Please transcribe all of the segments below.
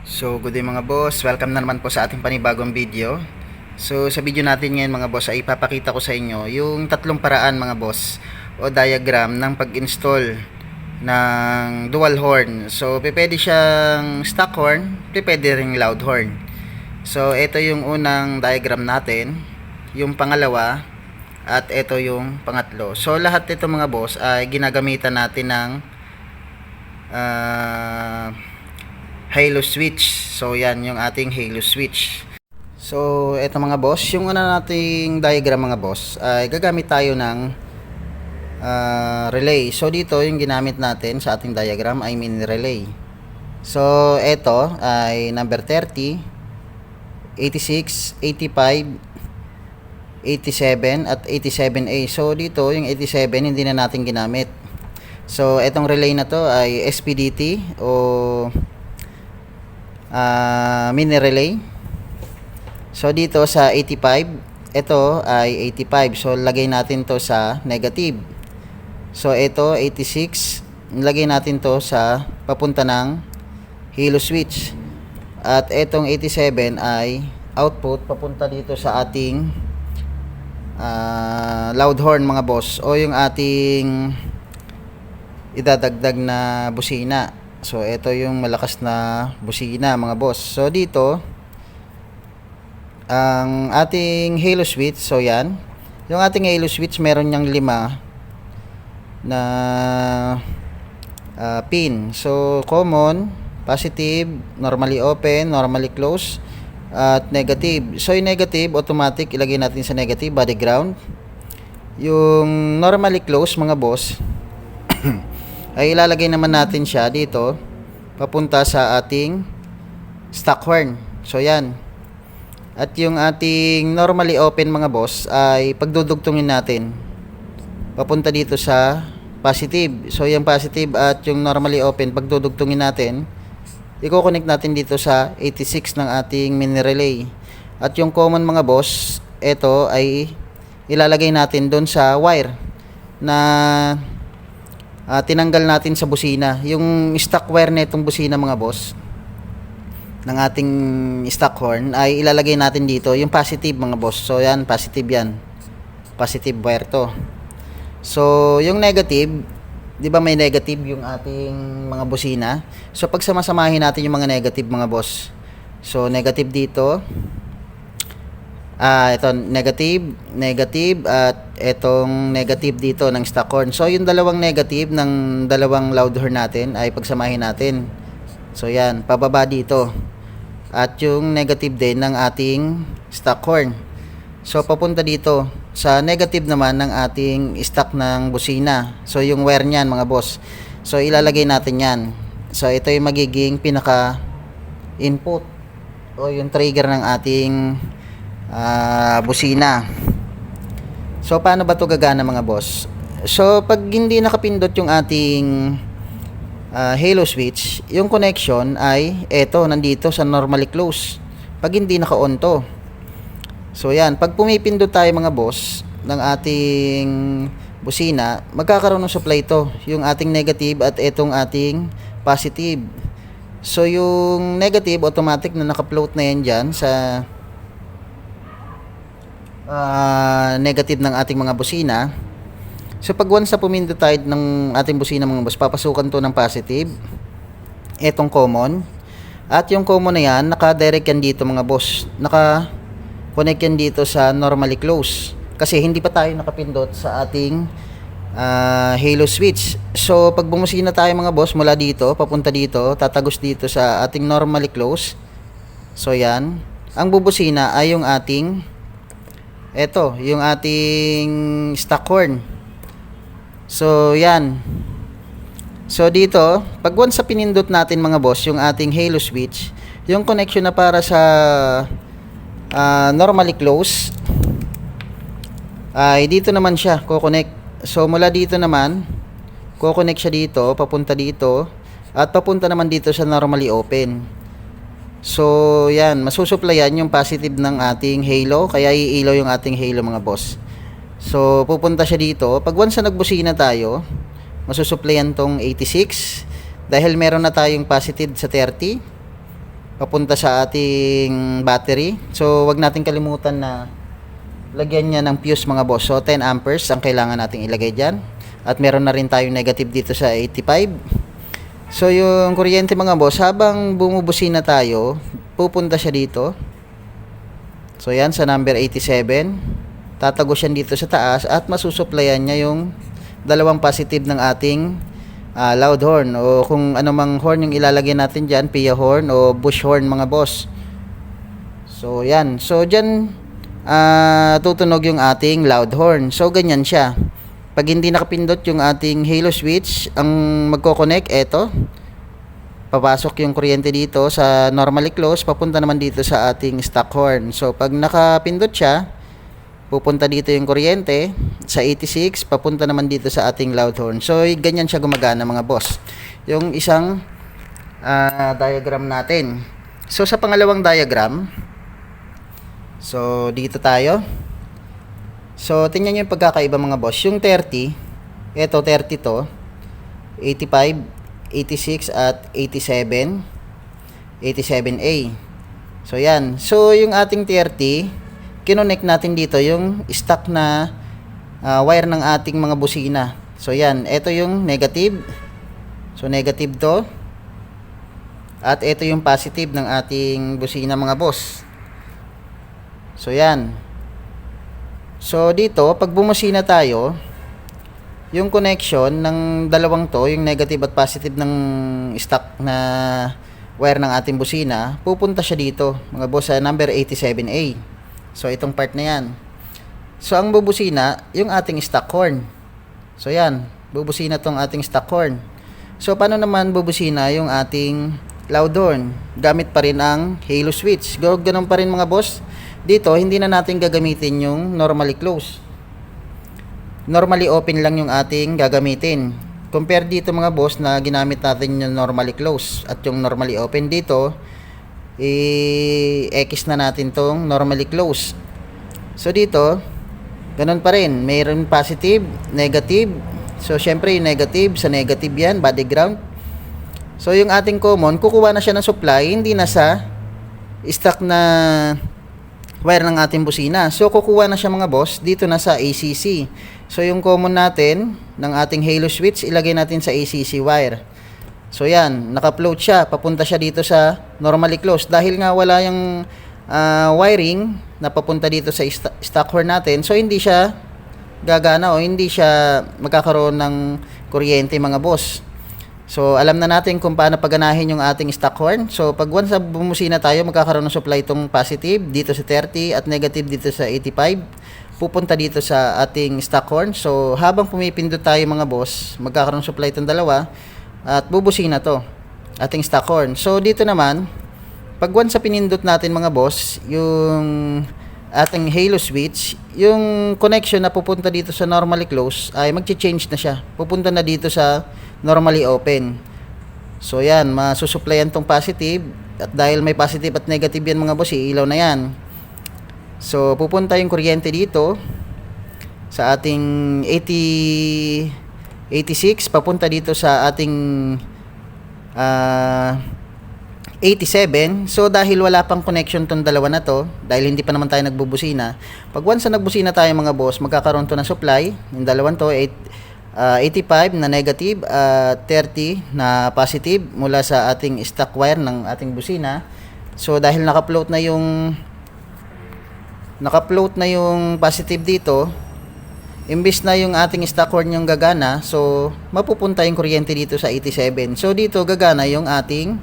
So, good day mga boss. Welcome na naman po sa ating panibagong video. So, sa video natin ngayon mga boss ay ipapakita ko sa inyo yung tatlong paraan mga boss o diagram ng pag-install ng dual horn. So, pwede siyang stock horn, pwede ring loud horn. So, ito yung unang diagram natin. Yung pangalawa, at ito yung pangatlo. So, lahat ito mga boss ay ginagamitan natin ng ah, halo switch. So, yan yung ating halo switch. So, eto mga boss, yung ano nating diagram mga boss, ay gagamit tayo ng ah, relay. So, dito yung ginamit natin sa ating diagram ay mini relay. So, eto ay number 30, 86, 85, 87 at 87A. So, dito yung 87 hindi na natin ginamit. So, etong relay na to ay SPDT o ah, mini relay. So dito sa 85, ito ay 85. So lagay natin to sa negative. So ito 86, lagay natin to sa papunta ng halo switch. At itong 87 ay output papunta dito sa ating ah, loud horn mga boss o yung ating idadagdag na busina. So ito yung malakas na busina mga boss. So dito ang ating halo switch, so yan. Yung ating halo switch, meron niyang lima na ah, pin. So, common, positive, normally open, normally close, at negative. So, yung negative, automatic, ilagay natin sa negative, body ground. Yung normally close, mga boss, ay ilalagay naman natin siya dito, papunta sa ating stock horn. So, yan. At yung ating normally open mga boss ay pagdudugtungin natin papunta dito sa positive. So yung positive at yung normally open pagdudugtungin natin i-connect natin dito sa 86 ng ating mini relay. At yung common mga boss, ito ay ilalagay natin doon sa wire na ah, tinanggal natin sa busina. Yung stock wire na itong busina mga boss, ng ating stock horn ay ilalagay natin dito yung positive mga boss. So yan, positive yan. Positive wire to. So yung negative, 'di ba may negative yung ating mga busina? So pag samasamahin natin yung mga negative mga boss. So negative dito. Ah, ito negative, negative at etong negative dito ng stock horn. So yung dalawang negative ng dalawang loud horn natin ay pagsamahin natin. So yan, pababa dito. At yung negative din ng ating stock horn. So papunta dito sa negative naman ng ating stock ng busina. So yung wire niyan mga boss. So ilalagay natin yan. So ito yung magiging pinaka input o yung trigger ng ating ah, busina. So paano ba to gagana mga boss? So pag hindi nakapindot yung ating ah, halo switch, yung connection ay eto nandito sa normally close. Pag hindi naka-on to. So yan, pag pumipindot tayo mga boss ng ating busina, magkakaroon ng supply to, yung ating negative at itong ating positive. So yung negative automatic na naka-float na yan dyan sa ah, negative ng ating mga busina. So pag once na pumindot tayo ng ating busina mga boss, papasukan to ng positive. Etong common. At yung common na yan, naka-direct yan dito mga boss. Naka-connect yan dito sa normally close. Kasi hindi pa tayo nakapindot sa ating ah, halo switch. So pag bumusina tayo mga boss mula dito, papunta dito, tatagos dito sa ating normally close. So yan. Ang bubusina ay yung ating eto, yung ating stock horn. So, yan. So, dito, pag once sa pinindot natin mga boss, yung ating halo switch, yung connection na para sa ah, normally close, ay dito naman siya, kukonect. So, mula dito naman, kukonect siya dito, papunta dito, at papunta naman dito sa normally open. So, yan, masusuplayan yung positive ng ating halo, kaya iilaw yung ating halo mga boss. So, pupunta siya dito. Pag once na nagbusina tayo, masusuplayan tong 86. Dahil meron na tayong positive sa 30. papunta sa ating battery. So, wag natin kalimutan na lagyan niya ng fuse mga boss. So, 10 amperes ang kailangan nating ilagay dyan. At meron na rin tayong negative dito sa 85. So, yung kuryente mga boss, habang bumubusina tayo, pupunta siya dito. So, yan sa number 87. Tatagos yan dito sa taas at masusuplayan niya yung dalawang positive ng ating ah, loud horn o kung ano mang horn yung ilalagay natin dyan, Pia horn o bush horn mga boss. So, yan. So, dyan ah, tutunog yung ating loud horn. So, ganyan siya. Pag hindi nakapindot yung ating halo switch, ang magko-connect, eto. Papasok yung kuryente dito sa normally close, papunta naman dito sa ating stock horn. So, pag nakapindot siya, pupunta dito yung kuryente sa 86, papunta naman dito sa ating loud horn. So, ganyan siya gumagana mga boss. Yung isang ah, diagram natin. So, sa pangalawang diagram, so, dito tayo. So, tingnan nyo yung pagkakaiba mga boss. Yung 30, eto 30 to, 85, 86 at 87, 87A. So, yan. So, yung ating 30, kinonect natin dito yung stock na ah, wire ng ating mga busina. So, yan. Ito yung negative. So, negative to. At ito yung positive ng ating busina mga boss. So, yan. So, dito, pag bumusina tayo, yung connection ng dalawang to, yung negative at positive ng stock na wire ng ating busina, pupunta siya dito, mga boss, sa number 87A. So, itong part na yan. So, ang bubusina, yung ating stock horn. So, yan. Bubusina tong ating stock horn. So, paano naman bubusina yung ating loud horn? Gamit pa rin ang halo switch. Ganun pa rin mga boss. Dito, hindi na natin gagamitin yung normally close. Normally open lang yung ating gagamitin. Compare dito mga boss na ginamit natin yung normally close at yung normally open dito, i-X na natin tong normally close. So dito, ganun pa rin. Mayroon positive, negative. So syempre yung negative, sa negative yan, body ground. So yung ating common, kukuha na siya ng supply, hindi na sa stock na wire ng ating busina. So kukuha na siya mga boss dito na sa ACC. So yung common natin ng ating halo switch, ilagay natin sa ACC wire. So yan, naka-float siya, papunta siya dito sa normally closed. Dahil nga wala yung ah, wiring na papunta dito sa sta- stock horn natin, so hindi siya gagana o hindi siya magkakaroon ng kuryente mga boss. So, alam na natin kung paano paganahin yung ating stock horn. So, pag once na bumusina tayo, magkakaroon ng supply itong positive dito sa 30 at negative dito sa 85. Pupunta dito sa ating stock horn. So, habang pumipindot tayo mga boss, magkakaroon ng supply itong dalawa at bubusina to ating stock horn. So, dito naman, pag once pinindot natin mga boss, yung ating halo switch, yung connection na pupunta dito sa normally close ay magche-change na siya. Pupunta na dito sa normally open. So yan, masusuplayan tong positive at dahil may positive at negative yan mga boss, iilaw na yan. So pupunta yung kuryente dito sa ating 80 86 papunta dito sa ating ah, uh, 87. So dahil wala pang connection tong dalawa na to, dahil hindi pa naman tayo nagbubusina, pag once na nagbusina tayo mga boss, magkakaroon to ng supply, yung dalawang to, 8, Ah, uh, 85 na negative, uh, 30 na positive mula sa ating stock wire ng ating busina. So dahil naka-float na yung naka-float na yung positive dito, imbis na yung ating stock wire yung gagana, so mapupunta yung kuryente dito sa 87. So dito gagana yung ating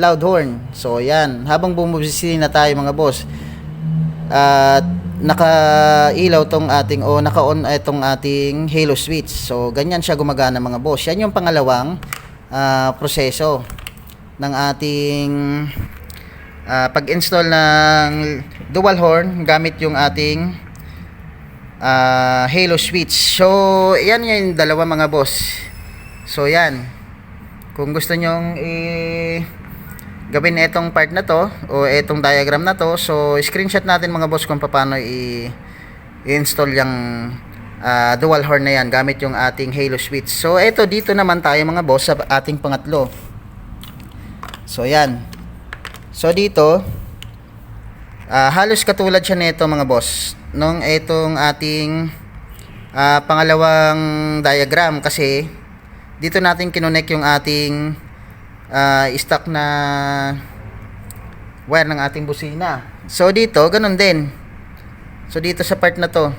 loud horn. So yan, habang bumubusina tayo mga boss. At uh, naka-ilaw tong ating o naka-on itong ating halo switch. So ganyan siya gumagana mga boss. Yan yung pangalawang ah, proseso ng ating ah, pag-install ng dual horn gamit yung ating ah, halo switch. So, yan yung dalawa mga boss. So, yan. Kung gusto nyong i gawin itong part na to o itong diagram na to, so screenshot natin mga boss kung paano i-install yung ah, dual horn na yan gamit yung ating halo switch. So, ito dito naman tayo mga boss sa ating pangatlo. So, yan. So dito, ah, halos katulad siya nito mga boss. Nung itong ating ah, pangalawang diagram kasi dito natin kinonek yung ating ah, stock na wire ng ating busina. So dito, ganun din. So dito sa part na to,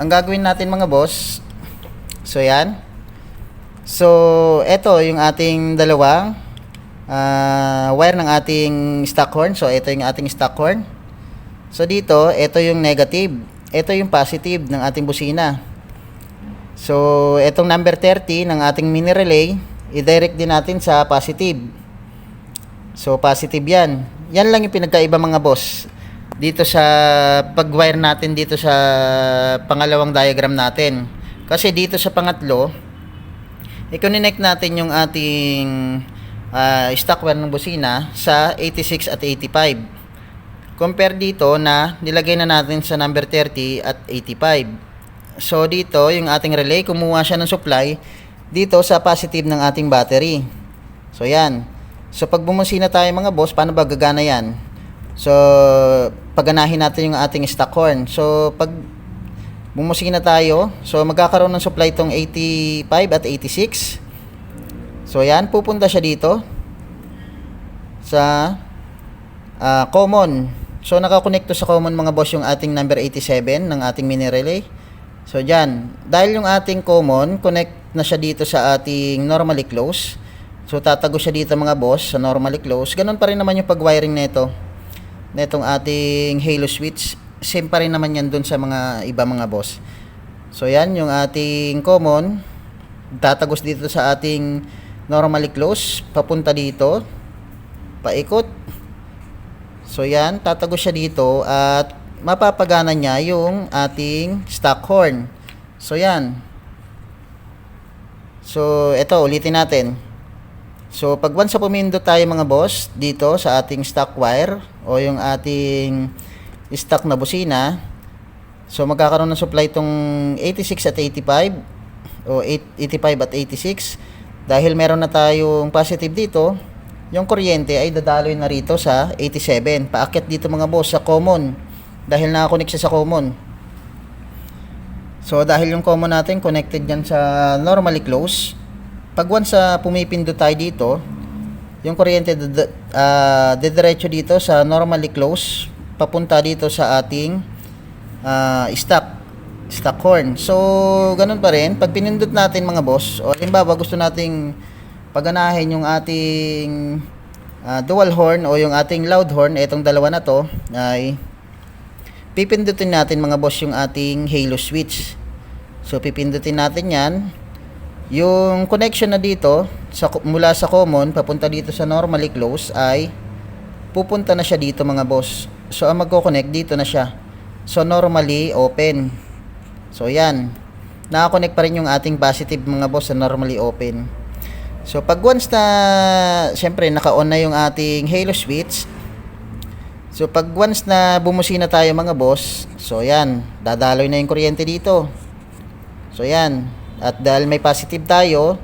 ang gagawin natin mga boss, so yan. So, eto yung ating dalawang ah, wire ng ating stock horn. So, ito yung ating stock horn. So, dito, ito yung negative. Ito yung positive ng ating busina. So, etong number 30 ng ating mini relay, i-direct din natin sa positive. So, positive yan. Yan lang yung pinagkaiba mga boss. Dito sa pag-wire natin dito sa pangalawang diagram natin. Kasi dito sa pangatlo, i-connect natin yung ating ah, stock wire ng busina sa 86 at 85. Compare dito na nilagay na natin sa number 30 at 85. So dito, yung ating relay, kumuha siya ng supply dito sa positive ng ating battery. So yan. So pag bumusina tayo mga boss, paano ba gagana yan? So paganahin natin yung ating stock horn. So pag bumusina tayo, so magkakaroon ng supply itong 85 at 86. So yan, pupunta siya dito sa ah, common. So nakakonect to sa common mga boss yung ating number 87 ng ating mini relay. So dyan, dahil yung ating common, connect na siya dito sa ating normally close. So tatago siya dito mga boss sa normally close. Ganun pa rin naman yung pag-wiring nito. Netong ating halo switch. Same pa rin naman yan dun sa mga iba mga boss. So yan yung ating common. Tatagos dito sa ating normally close. Papunta dito. Paikot. So yan, tatagos siya dito at mapapagana niya yung ating stock horn. So yan. So ito ulitin natin. So pag once pumindot tayo mga boss dito sa ating stock wire o yung ating stock na busina. So magkakaroon ng supply itong 86 at 85 o 8, 85 at 86 dahil meron na tayong positive dito yung kuryente ay dadaloy na rito sa 87 paakyat dito mga boss sa common dahil nakakonect siya sa common so dahil yung common natin connected yan sa normally close. Pag once sa pumipindot tayo dito yung kuryente ah, didiretso dito sa normally close papunta dito sa ating ah, stock stock horn. So ganun pa rin. Pag pinindot natin mga boss o halimbawa gusto nating paganahin yung ating ah, dual horn o yung ating loud horn itong dalawa na to ay pipindutin natin mga boss yung ating halo switch. So pipindutin natin yan. Yung connection na dito sa, mula sa common papunta dito sa normally close ay pupunta na siya dito mga boss. So ang magko-connect dito na siya. So normally open. So yan. Nakakonect pa rin yung ating positive mga boss sa normally open. So pag once na syempre naka-on na yung ating halo switch. So pag once na bumusina tayo mga boss, so yan, dadaloy na yung kuryente dito. So yan, at dahil may positive tayo,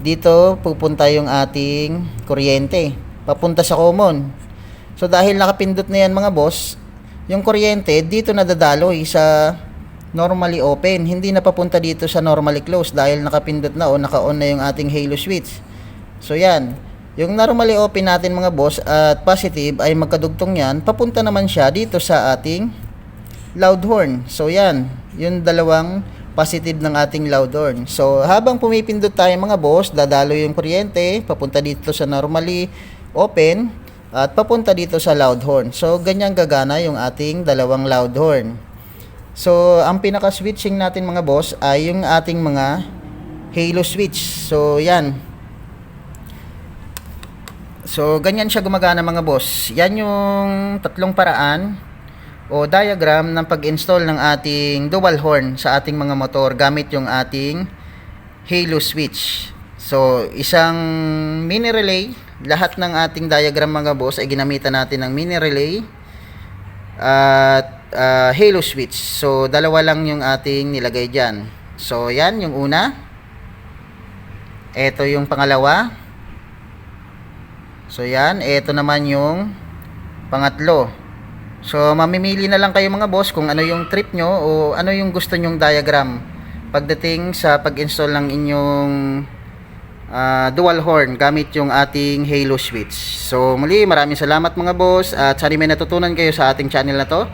dito pupunta yung ating kuryente, papunta sa common. So dahil nakapindot na yan mga boss, yung kuryente dito na dadaloy sa normally open, hindi na papunta dito sa normally close dahil nakapindot na o naka-on na yung ating halo switch. So yan, yung normally open natin mga boss at positive ay magkadugtong yan, papunta naman siya dito sa ating loud horn. So yan, yung dalawang positive ng ating loud horn. So habang pumipindot tayo mga boss, dadalo yung kuryente, papunta dito sa normally open at papunta dito sa loud horn. So ganyan gagana yung ating dalawang loud horn. So, ang pinaka-switching natin mga boss ay yung ating mga halo switch. So, yan. So, ganyan siya gumagana mga boss. Yan yung tatlong paraan o diagram ng pag-install ng ating dual horn sa ating mga motor gamit yung ating halo switch. So, isang mini relay, lahat ng ating diagram mga boss ay ginamitan natin ng mini relay at ah, halo switch. So, dalawa lang yung ating nilagay dyan. So, yan yung una. Ito yung pangalawa. So yan, ito naman yung pangatlo. So mamimili na lang kayo mga boss kung ano yung trip nyo o ano yung gusto nyong diagram pagdating sa pag-install ng inyong ah, dual horn gamit yung ating Halo switch. So muli maraming salamat mga boss at sana may natutunan kayo sa ating channel na to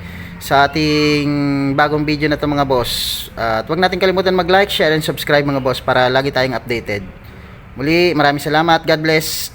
sa ating bagong video na to mga boss. At huwag natin kalimutan mag-like, share and subscribe mga boss para lagi tayong updated. Muli maraming salamat. God bless.